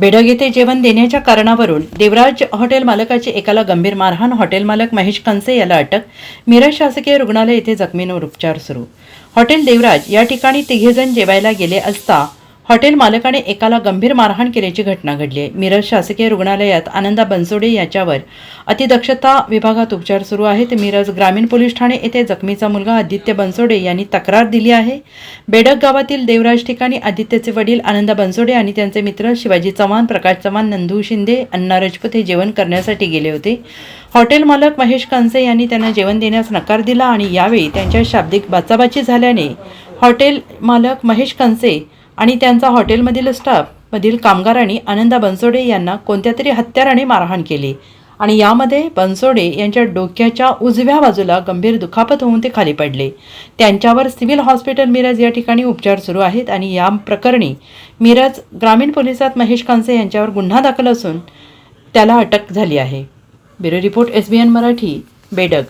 बेडग येथे जेवण देण्याच्या कारणावरून देवराज हॉटेल मालकाची एकाला गंभीर मारहाण. हॉटेल मालक महेश कंसे याला अटक. मिरज शासकीय रुग्णालय येथे जखमींवर उपचार सुरू. हॉटेल देवराज या ठिकाणी तिघेजण जेवायला गेले असता हॉटेल मालकाने एकाला गंभीर मारहाण केल्याची घटना घडली आहे. मिरज शासकीय रुग्णालयात आनंदा बनसोडे याच्यावर अतिदक्षता विभागात उपचार सुरू आहेत. मिरज ग्रामीण पोलीस ठाणे येथे जखमीचा मुलगा आदित्य बनसोडे यांनी तक्रार दिली आहे. बेडक गावातील देवराज ठिकाणी आदित्यचे वडील आनंदा बनसोडे आणि त्यांचे मित्र शिवाजी चव्हाण प्रकाश चव्हाण नंदू शिंदे अण्णा राजपूत हे जेवण करण्यासाठी गेले होते. हॉटेल मालक महेश कांसे यांनी त्यांना जेवण देण्यास नकार दिला आणि यावेळी त्यांच्या शाब्दिक बाचाबाची झाल्याने हॉटेल मालक महेश कंसे आणि त्यांचा हॉटेलमधील स्टाफमधील कामगारांनी आनंदा बनसोडे यांना कोणत्या तरी हत्याराने मारहाण केली. आणि यामध्ये बनसोडे यांच्या डोक्याच्या उजव्या बाजूला गंभीर दुखापत होऊन ते खाली पडले. त्यांच्यावर सिव्हिल हॉस्पिटल मिरज या ठिकाणी उपचार सुरू आहेत आणि या प्रकरणी मिरज ग्रामीण पोलिसात महेश कांसे यांच्यावर गुन्हा दाखल असून त्याला अटक झाली आहे. Bureau report S B N Marathi Bedag.